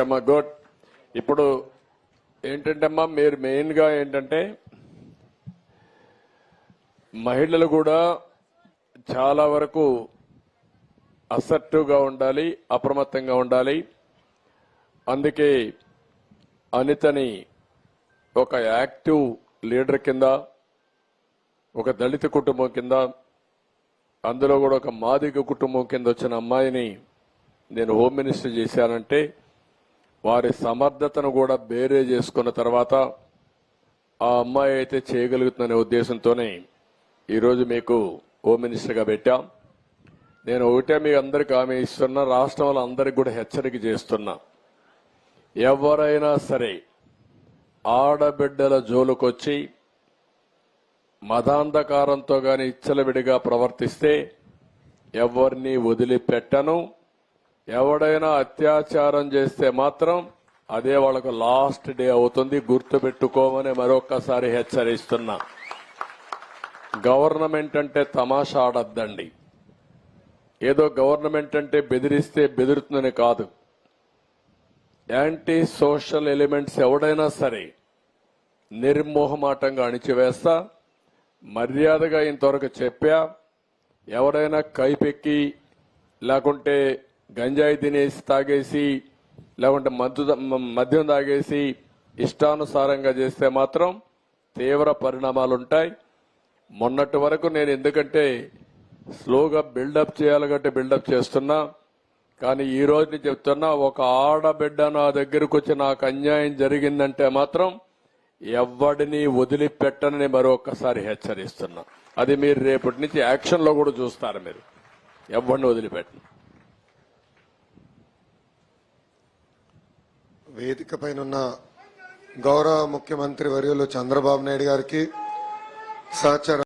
అమ్మా గుడ్. ఇప్పుడు ఏంటంటే అమ్మా మీరు మెయిన్గా ఏంటంటే మహిళలు కూడా చాలా వరకు అసర్టివ్గా ఉండాలి అప్రమత్తంగా ఉండాలి. అందుకే అనితని ఒక యాక్టివ్ లీడర్ కింద ఒక దళిత కుటుంబం కింద అందులో కూడా ఒక మాదిగ కుటుంబం కింద వచ్చిన అమ్మాయిని నేను హోమ్ మినిస్టర్ చేశానంటే వారి సమర్థతను కూడా బేరే చేసుకున్న తర్వాత ఆ అమ్మాయి అయితే చేయగలుగుతుందనే ఉద్దేశంతోనే ఈరోజు మీకు హోమ్ మినిస్టర్గా పెట్టాం. నేను ఒకటే మీ అందరికి హామీ ఇస్తున్నా రాష్ట్రంలో అందరికి కూడా హెచ్చరిక చేస్తున్నా. ఎవరైనా సరే ఆడబిడ్డల జోలుకొచ్చి మదాంధకారంతో కానీ ఇచ్చలవిడిగా ప్రవర్తిస్తే ఎవరిని వదిలిపెట్టను. ఎవడైనా అత్యాచారం చేస్తే మాత్రం అదే వాళ్ళకు లాస్ట్ డే అవుతుంది. గుర్తుపెట్టుకోమని మరొక్కసారి హెచ్చరిస్తున్నా. గవర్నమెంట్ అంటే తమాషా ఆడద్దండి. ఏదో గవర్నమెంట్ అంటే బెదిరిస్తే బెదురుతుందని కాదు. యాంటీ సోషల్ ఎలిమెంట్స్ ఎవడైనా సరే నిర్మోహమాటంగా అణిచివేస్తా మర్యాదగా ఇంతవరకు చెప్పా ఎవరైనా కైపెక్కి లేకుంటే గంజాయి తినేసి తాగేసి లేకుంటే మద్దు మద్యం తాగేసి ఇష్టానుసారంగా చేస్తే మాత్రం తీవ్ర పరిణామాలు ఉంటాయి మొన్నటి వరకు నేను ఎందుకంటే స్లోగా బిల్డప్ చేయాలి బిల్డప్ చేస్తున్నా. కానీ ఈ రోజు నేను చెప్తున్నా ఒక ఆడబిడ్డ నా దగ్గరకు వచ్చి నాకు అన్యాయం జరిగిందంటే మాత్రం ఎవడిని వదిలిపెట్టనని మరొకసారి హెచ్చరిస్తున్నా. అది మీరు రేపటి నుంచి యాక్షన్లో కూడా చూస్తారు మీరు. ఎవడిని వదిలిపెట్టను. వేదిక పైన ఉన్న గౌరవ ముఖ్యమంత్రి వర్యులు చంద్రబాబు నాయుడు గారికి సహచర